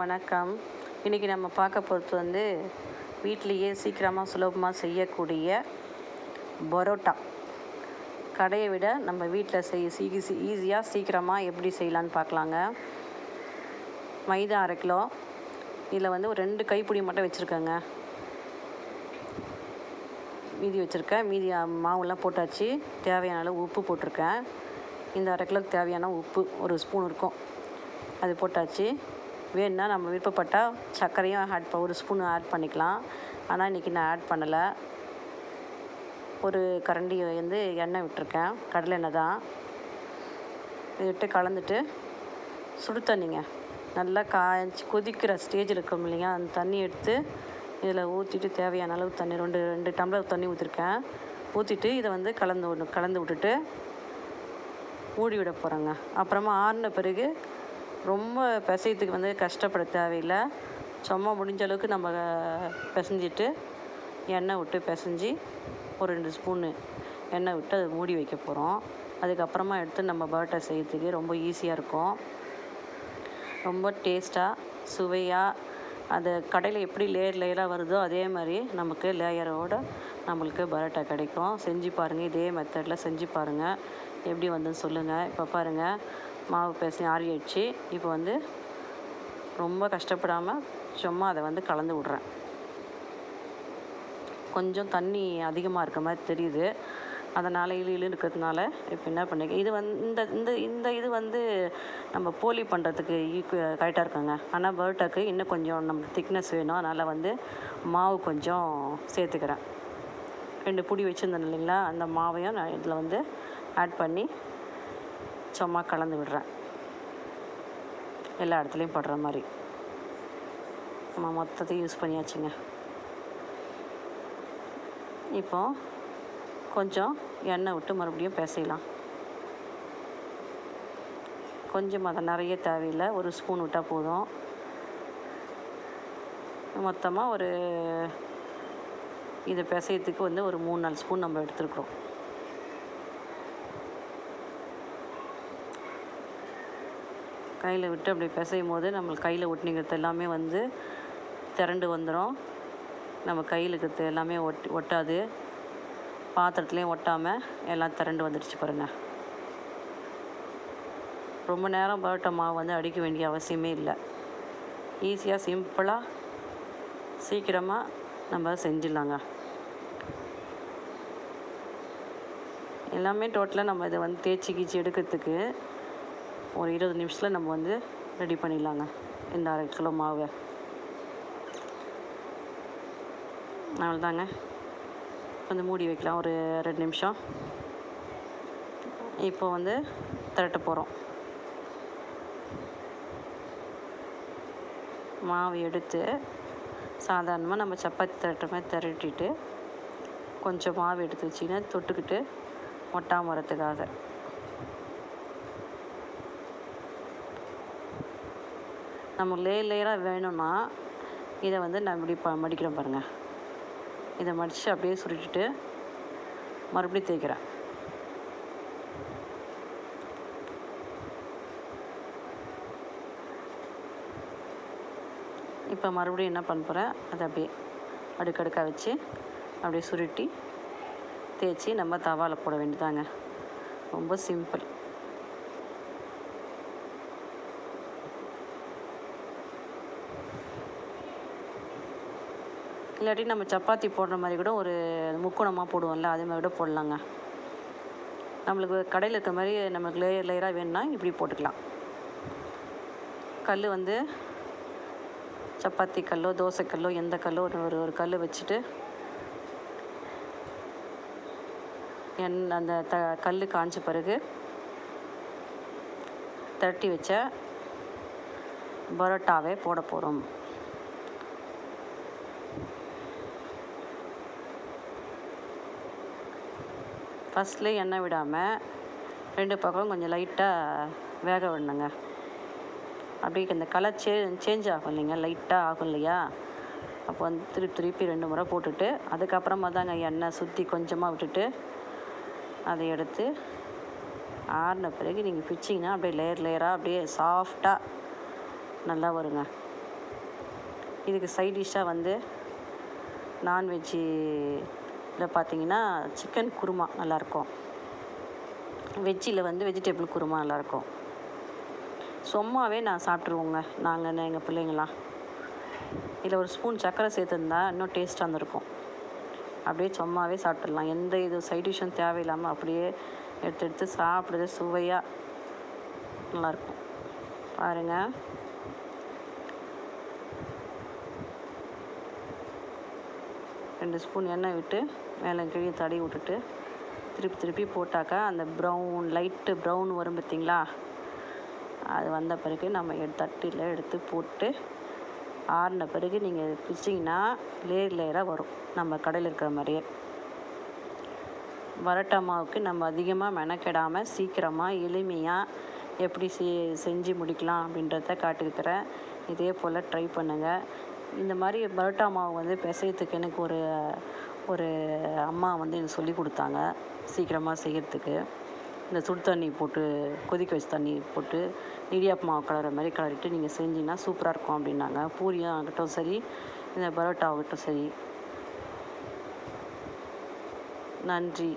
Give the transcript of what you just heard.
வணக்கம். இன்றைக்கி நம்ம பார்க்க போகிறது வந்து வீட்டிலையே சீக்கிரமாக சுலபமாக செய்யக்கூடிய பரோட்டா. கடையை விட நம்ம வீட்டில் செய் ஈஸி ஈஸியாக சீக்கிரமாக எப்படி செய்யலான்னு பார்க்கலாங்க. மைதா அரை கிலோ. இதில் வந்து ஒரு ரெண்டு கைப்பிடி மட்டும் வச்சுருக்கேங்க. மீதி வச்சுருக்கேன். மீதி மாவுலாம் போட்டாச்சு. தேவையான அளவு உப்பு போட்டிருக்கேன். இந்த அரை கிலோக்கு தேவையான உப்பு ஒரு ஸ்பூன் இருக்கும். அது போட்டாச்சு. வேணும்னா நம்ம விருப்பப்பட்டால் சர்க்கரையும் ஆட் ப ஒரு ஸ்பூன் ஆட் பண்ணிக்கலாம். ஆனால் இன்றைக்கி நான் ஆட் பண்ணலை. ஒரு கரண்டி வந்து எண்ணெய் விட்டுருக்கேன். கடலை எண்ணெய் தான். இது விட்டு கலந்துட்டு சுடு தண்ணிங்க. நல்லா காய்ச்சி கொதிக்கிற ஸ்டேஜில் இருக்கும் இல்லைங்க அந்த தண்ணி எடுத்து இதில் ஊற்றிட்டு தேவையான அளவு தண்ணி ரெண்டு ரெண்டு டம்ளர் தண்ணி ஊற்றிருக்கேன் ஊற்றிட்டு இதை வந்து கலந்து கலந்து விட்டுட்டு மூடி விட போகிறேங்க அப்புறமா ஆறின பிறகு ரொம்ப பிசையத்துக்கு வந்து கஷ்டப்பட தேவையில்லை. சும்மா முடிஞ்ச அளவுக்கு நம்ம பிசைஞ்சிட்டு எண்ணெய் விட்டு பிசைஞ்சி ஒரு ரெண்டு ஸ்பூனு எண்ணெய் விட்டு அதை மூடி வைக்க போகிறோம் அதுக்கப்புறமா எடுத்து நம்ம பரோட்டா செய்யறதுக்கு ரொம்ப ஈஸியாக இருக்கும். ரொம்ப டேஸ்ட்டாக சுவையாக அந்த கடையில் எப்படி லேயர் லேயராக வருதோ அதே மாதிரி நமக்கு லேயரோட நம்மளுக்கு பரோட்டா கிடைக்கும். செஞ்சு பாருங்கள் இதே மெத்தடில் செஞ்சு பாருங்கள் எப்படி வந்துன்னு சொல்லுங்கள் இப்போ பாருங்கள் மாவு பேசி ஆறிடுச்சு இப்போ வந்து ரொம்ப கஷ்டப்படாமல் சும்மா அதை வந்து கலந்து விட்றேன். கொஞ்சம் தண்ணி அதிகமாக இருக்க மாதிரி தெரியுது. அதனால் இழு இழு இருக்கிறதுனால இப்போ என்ன பண்ணிக்க இது வந்து இந்த இந்த இந்த இது வந்து நம்ம போலி பண்ணுறதுக்கு ஈக்கு கரெக்டாக இருக்குங்க. ஆனால் பர்டாக்கு இன்னும் கொஞ்சம் நம்ம திக்னஸ் வேணும். அதனால் வந்து மாவு கொஞ்சம் சேர்த்துக்கிறேன். ரெண்டு புடி வச்சுருந்தேன் இல்லைங்களா? அந்த மாவையும் நான் இதில் வந்து ஆட் பண்ணி சும்மா கலந்து விடுறேன். எல்லா இடத்துலையும் படுற மாதிரி. நம்ம மொத்தத்தையும் யூஸ் பண்ணியாச்சுங்க. இப்போ கொஞ்சம் எண்ணெய் விட்டு மறுபடியும் பிசையலாம் கொஞ்சம் அதை நிறைய தேவையில்லை. ஒரு ஸ்பூன் விட்டால் போதும். மொத்தமாக ஒரு இதை பிசையத்துக்கு வந்து ஒரு மூணு நாலு ஸ்பூன் நம்ம எடுத்துருக்குறோம். கையில் விட்டு அப்படி பிசையும் போது நம்மளுக்கு கையில் ஒட்டினிக்கிறது எல்லாமே வந்து திரண்டு வந்துடும் நம்ம கையில் இருக்கிறது எல்லாமே ஒட்டி ஒட்டாது. பாத்திரத்துலேயும் ஒட்டாமல் எல்லாம் திரண்டு வந்துடுச்சு பாருங்கள் ரொம்ப நேரம் பரோட்டா மாவு வந்து அடிக்க வேண்டிய அவசியமே இல்லை. ஈஸியாக சிம்பிளாக சீக்கிரமாக நம்ம செஞ்சிடலாங்க. எல்லாமே டோட்டலாக நம்ம இதை வந்து தேய்ச்சி கீச்சி எடுக்கிறதுக்கு ஒரு இருபது நிமிஷத்தில் நம்ம வந்து ரெடி பண்ணிடலாங்க. இந்த அரை கிலோ மாவை. அவ்வளோதாங்க. வந்து மூடி வைக்கலாம். ஒரு ரெண்டு நிமிஷம். இப்போ வந்து திரட்ட போகிறோம் மாவு எடுத்து சாதாரணமாக நம்ம சப்பாத்தி திரட்டுற மாதிரி திரட்டிட்டு கொஞ்சம் மாவு எடுத்து வச்சிங்கன்னா தொட்டுக்கிட்டு ஒட்டாமல் வரத்துக்காக. நம்ம லேயர் லேயராக வேணும்னா இதை வந்து நான் இப்படி ப மடிக்கிறேன் பாருங்கள் இதை மடித்து அப்படியே சுருட்டிட்டு மறுபடியும் தேய்க்கிறேன். இப்போ மறுபடியும் என்ன பண்ண போகிறேன் அதை அப்படியே அடுக்கடுக்காக வச்சு அப்படியே சுருட்டி தேய்ச்சி நம்ம தவாவில் போட வேண்டியதாங்க ரொம்ப சிம்பிள் இல்லாட்டி நம்ம சப்பாத்தி போடுற மாதிரி கூட ஒரு முக்கோணமாக போடுவோம்ல அதே மாதிரி கூட போடலாங்க. நம்மளுக்கு கடையில் இருக்கிற மாதிரி நமக்கு லேயர் லேயராக வேணும்னா இப்படி போட்டுக்கலாம். கல் வந்து சப்பாத்தி கல்லோ தோசை கல்லோ எந்த கல்லோ ஒரு ஒரு கல் வச்சுட்டு எண் அந்த த கல் காஞ்ச பிறகு தட்டி வச்ச பரோட்டாவே போட போகிறோம் ஃபஸ்ட்லேயே எண்ணெய் விடாமல் ரெண்டு பக்கம் கொஞ்சம் லைட்டாக வேக விடணுங்க. அப்படியே இந்த கலர் சே சேஞ்ச் ஆகும் இல்லைங்க லைட்டாக ஆகும் இல்லையா? அப்போ வந்து திருப்பி திருப்பி ரெண்டு முறை போட்டுட்டு அதுக்கப்புறமா தாங்க எண்ணெய் சுற்றி கொஞ்சமாக விட்டுட்டு அதை எடுத்து ஆறின பிறகு நீங்கள் பிச்சிங்கன்னா அப்படியே லேயர் லேயராக அப்படியே சாஃப்டாக நல்லா வருங்க. இதுக்கு சைட் டிஷ்ஷாக வந்து இதில் பார்த்தீங்கன்னா சிக்கன் குருமா நல்லாயிருக்கும். வெஜ்ஜில் வந்து வெஜிடபிள் குருமா நல்லாயிருக்கும். சும்மாவே நான் சாப்பிட்ருவோங்க நாங்கள் எங்கள் பிள்ளைங்களாம். இதில் ஒரு ஸ்பூன் சர்க்கரை சேர்த்துருந்தா இன்னும் டேஸ்ட்டாக இருந்திருக்கும். அப்படியே சும்மாவே சாப்பிட்றலாம் எந்த இது சைட் டிஷ்ஷும் தேவையில்லாமல் அப்படியே எடுத்து எடுத்து சாப்பிடுறது சுவையாக நல்லாயிருக்கும். பாருங்கள் ரெண்டு ஸ்பூன் எண்ணெய் விட்டு மேலே கீழே தடவி விட்டுட்டு திருப்பி திருப்பி போட்டாக்கா அந்த ப்ரௌன் லைட்டு ப்ரௌன் வரும் பார்த்தீங்களா? அது வந்த பிறகு நம்ம தட்டியில் எடுத்து போட்டு ஆறின பிறகு நீங்கள் பிச்சிங்கன்னா லேயர் லேயராக வரும். நம்ம கடையில் இருக்கிற மாதிரியே. வரட்டா மாவுக்கு நம்ம அதிகமாக மெனக்கெடாமல் சீக்கிரமாக எளிமையாக எப்படி செ செஞ்சு முடிக்கலாம் அப்படின்றத காட்டியிருக்கிறேன். இதே போல் ட்ரை பண்ணுங்கள் இந்த மாதிரி பரோட்டா மாவு வந்து பிசையத்துக்கு எனக்கு ஒரு ஒரு அம்மா வந்து எனக்கு சொல்லி கொடுத்தாங்க சீக்கிரமாக செய்கிறதுக்கு இந்த சுடு தண்ணி போட்டு கொதிக்க வச்சு தண்ணி போட்டு இடியாப்பு மாவு கலர மாதிரி கலரிட்டு நீங்கள் செஞ்சீங்கன்னா சூப்பராக இருக்கும் அப்படின்னாங்க. பூரியும் ஆகட்டும் சரி இந்த பரோட்டா ஆகட்டும் சரி. நன்றி.